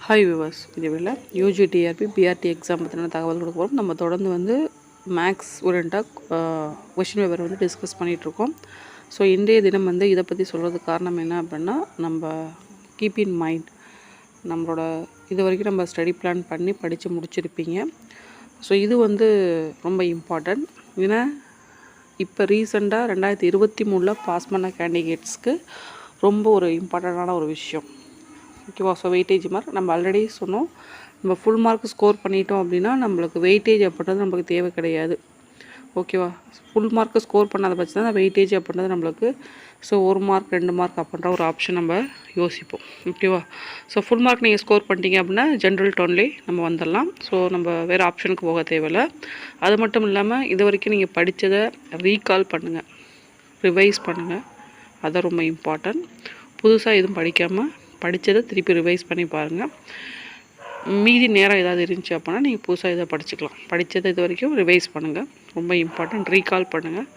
Hi viewers இதுவில் UG TRB BRT exam பற்றின தகவல் கொடுக்க போகிறோம் நம்ம தொடர்ந்து வந்து மேக்ஸ் ஓரியண்டாக கொஷின் பேப்பர் வந்து டிஸ்கஸ் பண்ணிகிட்ருக்கோம் ஸோ இன்றைய தினம் வந்து இதை பற்றி சொல்கிறதுக்கு காரணம் என்ன அப்படின்னா நம்ம கீப் இன் மைண்ட் நம்மளோட இது வரைக்கும் நம்ம ஸ்டடி பிளான் பண்ணி படித்து முடிச்சிருப்பீங்க. ஸோ இது வந்து ரொம்ப இம்பார்ட்டண்ட் ஏன்னா இப்போ ரீசெண்டாக ரெண்டாயிரத்தி இருபத்தி மூணில் பாஸ் பண்ண கேண்டிடேட்ஸ்க்கு ரொம்ப ஒரு இம்பார்ட்டண்ட்டான ஒரு விஷயம். ஓகேவா? ஸோ வெயிட்டேஜ் மார்க் நம்ம ஆல்ரெடி சொன்னோம். நம்ம ஃபுல் மார்க் ஸ்கோர் பண்ணிட்டோம் அப்படின்னா நம்மளுக்கு வெயிட்டேஜ் அப்படின்றது நம்மளுக்கு தேவை கிடையாது. ஓகேவா? ஃபுல் மார்க்கு ஸ்கோர் பண்ணாத பட்சம் தான் வெயிட்டேஜ் அப்படின்றது நம்மளுக்கு ஸோ ஒரு மார்க் ரெண்டு மார்க் அப்படின்ற ஒரு ஆப்ஷன் நம்ம யோசிப்போம். ஓகேவா? ஸோ ஃபுல் மார்க் நீங்கள் ஸ்கோர் பண்ணிட்டீங்க அப்படின்னா ஜென்ரல் டோன்லேயே நம்ம வந்துடலாம். ஸோ நம்ம வேறு ஆப்ஷனுக்கு போக தேவையில்லை. அது மட்டும் இல்லாமல் இது வரைக்கும் நீங்கள் படித்ததை ரீகால் பண்ணுங்கள் ரிவைஸ் பண்ணுங்கள் அதை ரொம்ப இம்பார்ட்டன்ட் புதுசாக எதுவும் படிக்காமல் படித்ததை திருப்பி ரிவைஸ் பண்ணி பாருங்கள் மீதி நேரம் ஏதாவது இருந்துச்சு அப்படின்னா நீங்கள் புதுசாக இதை படிச்சுக்கலாம். படித்ததை இது வரைக்கும் ரிவைஸ் பண்ணுங்கள் ரொம்ப இம்பார்ட்டண்ட் ரீகால் பண்ணுங்கள்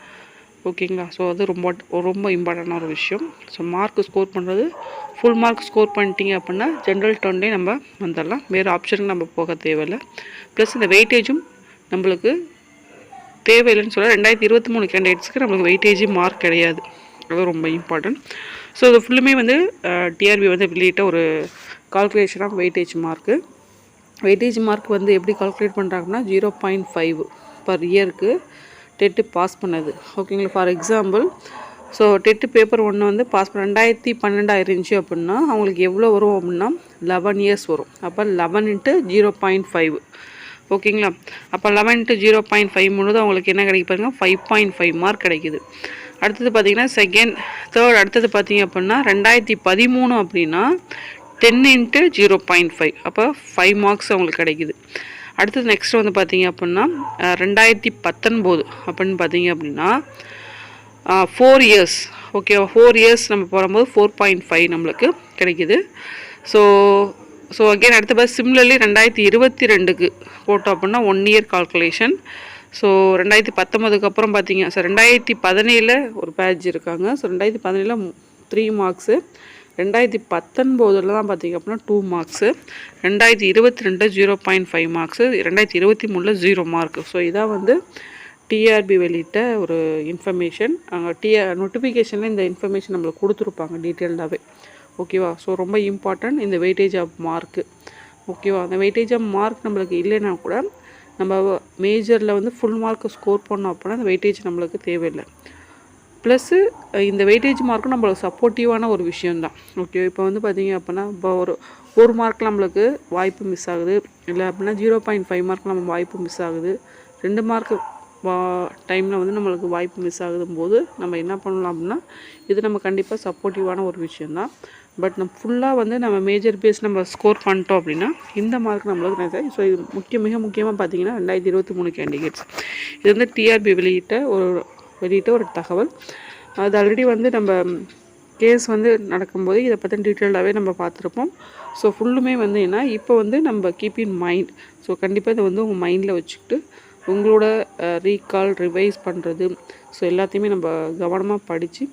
ஓகேங்களா ஸோ அது ரொம்ப ரொம்ப இம்பார்ட்டண்டான ஒரு விஷயம். ஸோ மார்க் ஸ்கோர் பண்ணுறது ஃபுல் மார்க் ஸ்கோர் பண்ணிட்டீங்க அப்படின்னா ஜென்ரல் டர்ன்லேயே நம்ம வந்துடலாம். வேறு ஆப்ஷனுக்கு நம்ம போக தேவையில்லை. ப்ளஸ் இந்த வெயிட்டேஜும் நம்மளுக்கு தேவையில்லைன்னு சொல்ல ரெண்டாயிரத்தி இருபத்தி மூணு கேண்டிடேட்ஸ்க்கு நம்மளுக்கு வெயிட்டேஜ் மார்க் கிடையாது. அது ரொம்ப இம்பார்ட்டன்ட் ஸோ இது ஃபுல்லுமே வந்து டிஆர்பி வந்து வெளியிட்ட ஒரு calculation of weightage mark weightage mark வந்து எப்படி கால்குலேட் பண்ணுறாங்கன்னா ஜீரோ பாயிண்ட் ஃபைவ் பர் இயருக்கு டெட்டு பாஸ் பண்ணது. ஓகேங்களா for example so TET paper ஒன்று வந்து பாஸ் பண்ண ரெண்டாயிரத்தி பன்னெண்டாக இருந்துச்சு அப்படின்னா அவங்களுக்கு எவ்வளோ வரும் அப்படின்னா லெவன் இயர்ஸ் வரும். அப்போ eleven into zero point five ஓகேங்களா அப்போ eleven into zero point five முழுது அவங்களுக்கு என்ன கிடைக்கு பாருங்கள் ஃபைவ் பாயிண்ட் ஃபைவ் மார்க் கிடைக்குது. அடுத்தது பார்த்திங்கன்னா செகண்ட் தேர்ட் அடுத்தது பார்த்திங்க அப்படின்னா ரெண்டாயிரத்தி பதிமூணு அப்படின்னா ten into zero point five அப்போ ஃபைவ் மார்க்ஸ் அவங்களுக்கு கிடைக்குது. அடுத்தது நெக்ஸ்ட் வந்து பார்த்திங்க அப்படின்னா ரெண்டாயிரத்தி பத்தொன்போது அப்படின்னு பார்த்தீங்க அப்படின்னா four years okay four years நம்ம போகும்போது ஃபோர் பாயிண்ட் ஃபைவ் நம்மளுக்கு கிடைக்குது. ஸோ ஸோ அகெயின் அடுத்த பஸ் சிம்லர்லி ரெண்டாயிரத்தி இருபத்தி ரெண்டுக்கு போட்டோம் அப்படின்னா ஒன் இயர் கால்குலேஷன் ஸோ ரெண்டாயிரத்தி பத்தொம்பதுக்கு அப்புறம் பார்த்தீங்க ஸோ ரெண்டாயிரத்தி பதினேழில் ஒரு பேட்ச் இருக்காங்க. ஸோ ரெண்டாயிரத்தி பதினேழில் த்ரீ மார்க்ஸு ரெண்டாயிரத்தி பத்தொன்பதில் தான் பார்த்திங்க அப்படின்னா டூ மார்க்ஸு ரெண்டாயிரத்தி இருபத்தி ரெண்டு ஜீரோ பாயிண்ட் ஃபைவ் மார்க்ஸு ரெண்டாயிரத்தி இருபத்தி மூணில் ஜீரோ மார்க்கு ஸோ இதான் வந்து டிஆர்பி வெளியிட்ட ஒரு இன்ஃபர்மேஷன் அங்கே டிஆர் நோட்டிஃபிகேஷனில் இந்த இன்ஃபர்மேஷன் நம்மளுக்கு கொடுத்துருப்பாங்க டீட்டெயில்டாகவே ஓகேவா ஸோ ரொம்ப இம்பார்ட்டன்ட் இந்த வெயிட்டேஜ் ஆஃப் மார்க்கு ஓகேவா அந்த வெயிட்டேஜ் ஆஃப் மார்க் நம்மளுக்கு இல்லைன்னா கூட நம்ம மேஜரில் வந்து ஃபுல் மார்க்கு ஸ்கோர் பண்ணோம் அப்படின்னா அந்த வெயிட்டேஜ் நம்மளுக்கு தேவையில்லை. ப்ளஸ்ஸு இந்த வெயிட்டேஜ் மார்க்கும் நம்மளுக்கு சப்போர்ட்டிவான ஒரு விஷயந்தான் ஓகே இப்போ வந்து பார்த்திங்க அப்படின்னா இப்போ ஒரு ஒரு மார்க் நம்மளுக்கு வாய்ப்பு மிஸ் ஆகுது. இல்லை அப்படின்னா ஜீரோ பாயிண்ட் ஃபைவ் மார்க் நம்ம வாய்ப்பு மிஸ் ஆகுது. ரெண்டு மார்க்கு வா டைமில் வந்து நம்மளுக்கு வாய்ப்பு மிஸ் ஆகுதும் போது நம்ம என்ன பண்ணலாம் அப்படின்னா இது நம்ம கண்டிப்பாக சப்போர்ட்டிவான ஒரு விஷயந்தான் பட் நம்ம ஃபுல்லாக வந்து நம்ம மேஜர் பேஸ் நம்ம ஸ்கோர் பண்ணிட்டோம் அப்படின்னா இந்த மார்க் நம்மளுக்கு நிறைய ஸோ இது முக்கிய மிக முக்கியமாக பார்த்தீங்கன்னா ரெண்டாயிரத்தி இருபத்தி மூணு கேண்டிடேட்ஸ் இது வந்து டிஆர்பி வெளியிட்ட ஒரு வெளியிட்ட ஒரு தகவல். அது ஆல்ரெடி வந்து நம்ம கேஸ் வந்து நடக்கும்போது இதை பற்றி டீட்டெயில்டாகவே நம்ம பார்த்துருப்போம். ஸோ ஃபுல்லுமே வந்து என்ன இப்போ வந்து நம்ம கீப் இன் மைண்ட் ஸோ கண்டிப்பாக இதை வந்து உங்கள் மைண்டில் வச்சுக்கிட்டு உங்களோட ரீகால் ரிவைஸ் பண்ணுறது ஸோ எல்லாத்தையுமே நம்ம கவனமாக படித்து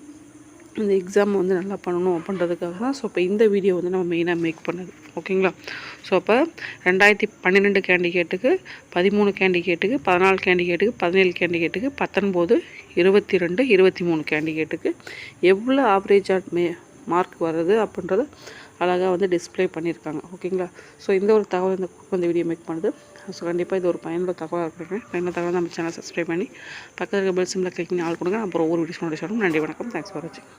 இந்த எக்ஸாம் வந்து நல்லா பண்ணணும் அப்படின்றதுக்காக தான். ஸோ இப்போ இந்த வீடியோ வந்து நம்ம மெயினாக மேக் பண்ணது. ஓகேங்களா ஸோ அப்போ ரெண்டாயிரத்தி பன்னிரெண்டு கேண்டிகேட்டுக்கு பதிமூணு கேண்டிகேட்டுக்கு பதினாலு கேண்டிகேட்டுக்கு பதினேழு கேண்டிகேட்டுக்கு பத்தொன்பது இருபத்தி ரெண்டு இருபத்தி மூணு கேண்டிகேட்டுக்கு எவ்வளோ ஆவரேஜாக மே மார்க் வருது அப்படின்றத அழகாக வந்து டிஸ்பிளே பண்ணியிருக்காங்க. ஓகேங்களா ஸோ இந்த ஒரு தகவல் இந்த இந்த வீடியோ மேக் பண்ணுது. ஸோ கண்டிப்பாக இது ஒரு பயனுள்ள தகவலாக இருக்கிறேன் பயனுள்ள தகவல் நம்ம சேனல் சப்ஸ்கிரைப் பண்ணி பக்கத்தில் இருக்க பெல் சிம்மில் கிளிக் பண்ணி ஆள் கொடுங்க. அப்புறம் ஒவ்வொரு வீடியோஸ் நோட்டிஸ் நன்றி வணக்கம். தேங்க்ஸ் ஃபார் வாட்சிங்